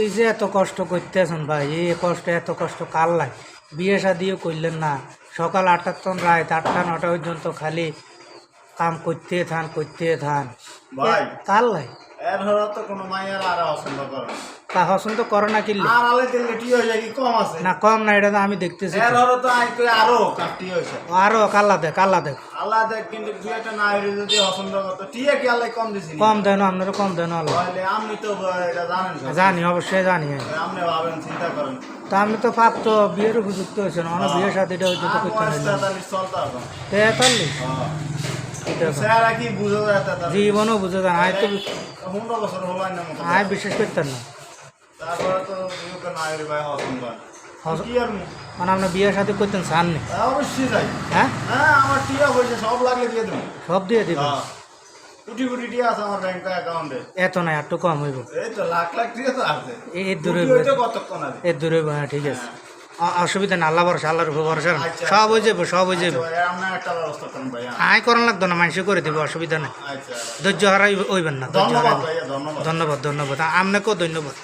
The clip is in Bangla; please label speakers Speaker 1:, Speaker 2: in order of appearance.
Speaker 1: এই যে এত কষ্ট করতেছেন ভাই এই কষ্ট এত কষ্ট কাল লাগে? বিয়ে শাদিও করলেন না। সকাল আটটার তন রাত আটটা নটা পর্যন্ত খালি কাম করতে থান করতে থান।
Speaker 2: কার
Speaker 1: কাল লাই
Speaker 2: এর হলো তো কোনো মাইয়ার আর পছন্দ করে না।
Speaker 1: তা করো না
Speaker 2: আর আলে হয়ে যায় কি? কম আছে।
Speaker 1: না কম না এটা তো আমি দেখতেছি
Speaker 2: এর হলো তো আই কই আরও কাটি
Speaker 1: আরও কাল্লা দেখ কাল্লা দেখ।
Speaker 2: আল্লাহ দেখ কিন্তু না হইলে যদি পছন্দ করতো টিয়া কি আল্লাহ কম দিছি
Speaker 1: কম দেন আপনারা কম দেন আল্লাহ।
Speaker 2: তাহলে আপনি তো এটা জানেন
Speaker 1: জানি অবশ্যই জানি।
Speaker 2: আপনি ভাবেন চিন্তা করেন।
Speaker 1: তা আমি তো পাপ তো বিয়ের উপযুক্ত হয়েছে না অনেক তো করতে
Speaker 2: বয়স
Speaker 1: পারলাম
Speaker 2: তেতাল্লিশ হবে। কি তেতাল্লিশ
Speaker 1: জীবনও বুঝে যান আয় তো
Speaker 2: না
Speaker 1: বিশ্বাস করতেন না।
Speaker 2: না?
Speaker 1: মানে আপনার বিয়ে শাদি করতেন চান নি? হ্যাঁ?
Speaker 2: হ্যাঁ আমার টিয়া হয়েছে সব দিয়ে
Speaker 1: সব দিয়ে দিবেন?
Speaker 2: হ্যাঁ। কোটি কোটি টিয়া আছে আমার ব্যাংক অ্যাকাউন্টে
Speaker 1: এত নাই একটু কম হইব।
Speaker 2: এই তো লাখ লাখ টিয়া তো আছে।
Speaker 1: এই এই দূরে
Speaker 2: কতক্ষণ আছে?
Speaker 1: এর দূরে ঠিক আছে। অসুবিধা না আল্লাহ ভরসা আল্লাহর উপর ভরসা।
Speaker 2: আচ্ছা,
Speaker 1: সব হয়ে যাব সব হয়ে যাব।
Speaker 2: আচ্ছা।
Speaker 1: আয় করান লাগতো না মানুষ করে দিব অসুবিধা নেই।
Speaker 2: আচ্ছা।
Speaker 1: ধৈর্য হারাই হইবেন না ধৈর্য
Speaker 2: ধন্যবাদ
Speaker 1: হারাই
Speaker 2: ধন্যবাদ।
Speaker 1: ধন্যবাদ ধন্যবাদ। আপনাকেও ধন্যবাদ।